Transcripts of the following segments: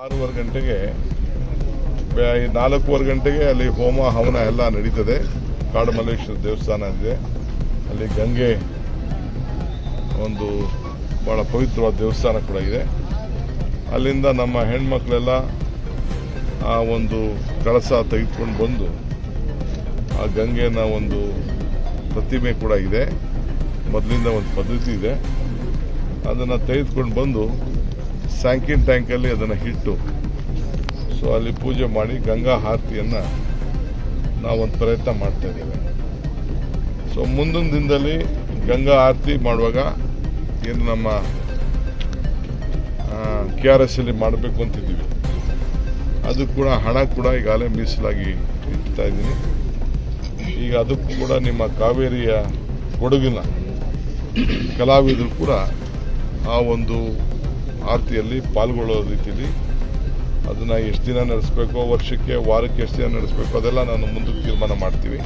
ಆರೂವರೆ ಗಂಟೆಗೆ ನಾಲ್ಕೂವರೆ ಗಂಟೆಗೆ ಅಲ್ಲಿ ಹೋಮ, ಹವನ ಎಲ್ಲ ನಡೀತದೆ. ಕಾಡುಮಲ್ಲೇಶ್ವರ ದೇವಸ್ಥಾನ ಇದೆ. ಅಲ್ಲಿ ಗಂಗೆ ಒಂದು ಬಹಳ ಪವಿತ್ರವಾದ ದೇವಸ್ಥಾನ ಕೂಡ ಇದೆ. ಅಲ್ಲಿಂದ ನಮ್ಮ ಹೆಣ್ಮಕ್ಳೆಲ್ಲ ಆ ಒಂದು ಕಳಸ ತೆಗೆದುಕೊಂಡು ಬಂದು ಆ ಗಂಗೆನ ಒಂದು ಪ್ರತಿಮೆ ಕೂಡ ಇದೆ. ಮೊದಲಿಂದ ಒಂದು ಪದ್ಧತಿ ಇದೆ. ಅದನ್ನು ತೆಗೆದುಕೊಂಡು ಬಂದು ಸ್ಯಾಂಕಿನ್ ಟ್ಯಾಂಕಲ್ಲಿ ಅದನ್ನು ಹಿಟ್ಟು. ಸೊ ಅಲ್ಲಿ ಪೂಜೆ ಮಾಡಿ ಗಂಗಾ ಆರತಿಯನ್ನು ನಾವೊಂದು ಪ್ರಯತ್ನ ಮಾಡ್ತಾ ಇದ್ದೇವೆ. ಸೊ ಮುಂದಿನ ದಿನದಲ್ಲಿ ಗಂಗಾ ಆರತಿ ಮಾಡುವಾಗ ಏನು ನಮ್ಮ ಕೆ ಆರ್ ಎಸ್ ಅಲ್ಲಿ ಮಾಡಬೇಕು ಅಂತಿದ್ದೀವಿ. ಅದು ಕೂಡ ಹಣ ಕೂಡ ಈಗಾಗಲೇ ಮೀಸಲಾಗಿ ಇಡ್ತಾ ಇದ್ದೀನಿ. ಈಗ ಅದಕ್ಕೂ ಕೂಡ ನಿಮ್ಮ ಕಾವೇರಿಯ ಕೊಡಗಿನ ಕಲಾವಿದರು ಕೂಡ ಆ ಒಂದು ಆರತಿಯಲ್ಲಿ ಪಾಲ್ಗೊಳ್ಳೋ ರೀತಿಯಲ್ಲಿ ಅದನ್ನು ಎಷ್ಟು ದಿನ ನಡೆಸಬೇಕು, ವರ್ಷಕ್ಕೆ ವಾರಕ್ಕೆ ಎಷ್ಟು ದಿನ ನಡೆಸಬೇಕು, ಅದೆಲ್ಲ ನಾನು ಮುಂದಕ್ಕೆ ತೀರ್ಮಾನ ಮಾಡ್ತೀವಿ.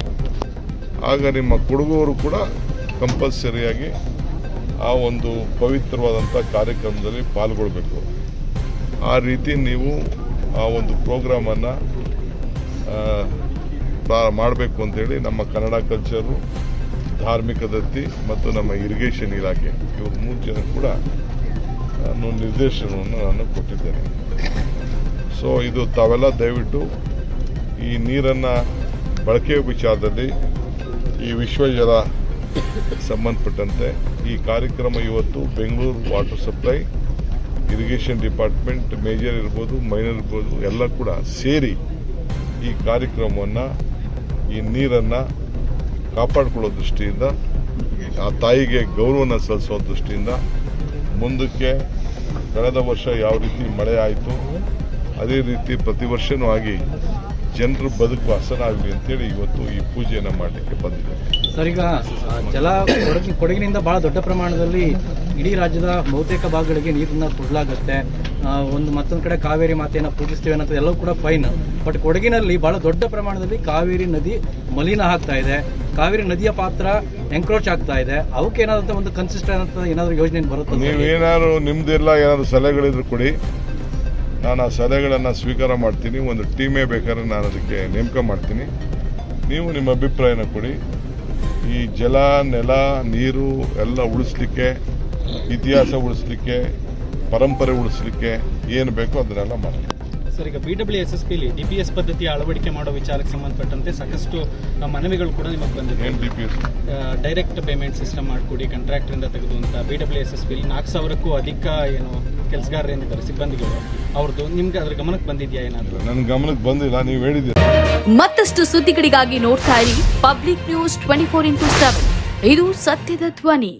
ಆಗ ನಿಮ್ಮ ಕೊಡುಗವರು ಕೂಡ ಕಂಪಲ್ಸರಿಯಾಗಿ ಆ ಒಂದು ಪವಿತ್ರವಾದಂಥ ಕಾರ್ಯಕ್ರಮದಲ್ಲಿ ಪಾಲ್ಗೊಳ್ಬೇಕು. ಆ ರೀತಿ ನೀವು ಆ ಒಂದು ಪ್ರೋಗ್ರಾಮನ್ನು ಮಾಡಬೇಕು ಅಂತೇಳಿ ನಮ್ಮ ಕನ್ನಡ ಕಲ್ಚರು, ಧಾರ್ಮಿಕ ದತ್ತಿ ಮತ್ತು ನಮ್ಮ ಇರಿಗೇಷನ್ ಇಲಾಖೆ, ಇವರು ಮೂರು ಜನ ಕೂಡ ನಾನು ನಿರ್ದೇಶನವನ್ನು ನಾನು ಕೊಟ್ಟಿದ್ದೇನೆ. ಸೊ ಇದು ತಾವೆಲ್ಲ ದಯವಿಟ್ಟು ಈ ನೀರನ್ನು ಬಳಕೆ ವಿಚಾರದಲ್ಲಿ ಈ ವಿಶ್ವ ಜಲ ಸಂಬಂಧಪಟ್ಟಂತೆ ಈ ಕಾರ್ಯಕ್ರಮ ಇವತ್ತು Bengaluru water supply irrigation department major ಇರ್ಬೋದು ಮೈನರ್ ಇರ್ಬೋದು, ಎಲ್ಲ ಕೂಡ ಸೇರಿ ಈ ಕಾರ್ಯಕ್ರಮವನ್ನು, ಈ ನೀರನ್ನು ಕಾಪಾಡಿಕೊಳ್ಳೋ ದೃಷ್ಟಿಯಿಂದ, ಆ ತಾಯಿಗೆ ಗೌರವನ ಸಲ್ಲಿಸೋ ದೃಷ್ಟಿಯಿಂದ ಮುಂದಕ್ಕೆ ಕಳೆದ ವರ್ಷ ಯಾವ ರೀತಿ ಮಳೆ ಆಯಿತು, ಅದೇ ರೀತಿ ಪ್ರತಿ ವರ್ಷನೂ ಆಗಿ ಜನರು ಬದುಕು ಹಸನಾಗಲಿ ಅಂತೇಳಿ ಇವತ್ತು ಈ ಪೂಜೆಯನ್ನು ಮಾಡಲಿಕ್ಕೆ ಬಂದಿದೆ. ಸರ್, ಈಗ ಜಲ ಕೊಡಗಿ, ಕೊಡಗಿನಿಂದ ಬಹಳ ದೊಡ್ಡ ಪ್ರಮಾಣದಲ್ಲಿ ಇಡೀ ರಾಜ್ಯದ ಬಹುತೇಕ ಭಾಗಗಳಿಗೆ ನೀರನ್ನ ಕೊಡಲಾಗುತ್ತೆ. ಒಂದು ಮತ್ತೊಂದು ಕಡೆ ಕಾವೇರಿ ಮಾತೆಯನ್ನು ಪೂಜಿಸ್ತೇವೆ ಅನ್ನೋದು ಎಲ್ಲವೂ ಕೂಡ ಫೈನ್ ಬಟ್ ಕೊಡಗಿನಲ್ಲಿ ಬಹಳ ದೊಡ್ಡ ಪ್ರಮಾಣದಲ್ಲಿ ಕಾವೇರಿ ನದಿ ಮಲಿನ ಆಗ್ತಾ ಇದೆ. ಕಾವೇರಿ ನದಿಯ ಪಾತ್ರ ಎಂಕ್ರೋಚ್ ಆಗ್ತಾ ಇದೆ. ಅವಕ್ಕೆ ಏನಾದಂತ ಒಂದು ಕನ್ಸಿಸ್ಟೆಂಟ್ ಏನಾದ್ರು ಯೋಜನೆ ಬರುತ್ತೆ ನೀವೇನಾದ್ರು ನಿಮ್ದೆಲ್ಲ ಏನಾದ್ರು ಸಲಹೆಗಳಿದ್ರು ಕೊಡಿ. ನಾನು ಆ ಸಲಹೆಗಳನ್ನು ಸ್ವೀಕಾರ ಮಾಡ್ತೀನಿ. ಒಂದು ಟೀಮೇ ಬೇಕಾದ್ರೆ ನಾನು ಅದಕ್ಕೆ ನೇಮಕ ಮಾಡ್ತೀನಿ. ನೀವು ನಿಮ್ಮ ಅಭಿಪ್ರಾಯನ ಕೊಡಿ. ಈ ಜಲ, ನೆಲ, ನೀರು ಎಲ್ಲ ಉಳಿಸ್ಲಿಕ್ಕೆ, ಇತಿಹಾಸ ಉಳಿಸ್ಲಿಕ್ಕೆ, ಪರಂಪರೆ ಉಳಿಸ್ಲಿಕ್ಕೆ ಏನು ಬೇಕೋ ಅದನ್ನೆಲ್ಲ ಮಾಡಿ ಸರ್ ಈಗ ಬಿ ಡಬ್ಲ್ಯೂ ಎಸ್ ಎಸ್ ಪಿಲಿ ಡಿ ಪಿ ಎಸ್ ಪದ್ಧತಿ ಅಳವಡಿಕೆ ಮಾಡೋ ವಿಚಾರಕ್ಕೆ ಸಂಬಂಧಪಟ್ಟಂತೆ ಸಾಕಷ್ಟು ಮನವಿಗಳು ಕೂಡ ನಿಮಗೆ ಬಂದಿದೆ. ಡೈರೆಕ್ಟ್ ಪೇಮೆಂಟ್ ಸಿಸ್ಟಮ್ ಮಾಡಿಕೊಡಿ ಕಾಂಟ್ರಾಕ್ಟ್ರಿಂದ ತೆಗೆದು ಅಂತ ಬಿ ಡಬ್ಲ್ಯೂ ಎಸ್ ಎಸ್ ಪಿಲಿ ನಾಲ್ಕು ಸಾವಿರಕ್ಕೂ ಅಧಿಕ ಏನು ಕೆಲಸಗಾರರು ಏನಿದ್ದಾರೆ ಸಿಬ್ಬಂದಿಗಳು ಅವ್ರದ್ದು ನಿಮ್ಗೆ ಅದ್ರ ಗಮನಕ್ಕೆ ಬಂದಿದ್ಯಾ ಏನಾದರೂ? ನನ್ನ ಗಮನಕ್ಕೆ ಬಂದಿಲ್ಲ ನೀವು ಹೇಳಿದ್ದೀರಿ. ಮತ್ತಷ್ಟು ಸುದ್ದಿಗಳಿಗಾಗಿ ನೋಡ್ತಾ ಇರಿ public news twenty four into seven ಇದು ಸತ್ಯದ ಧ್ವನಿ.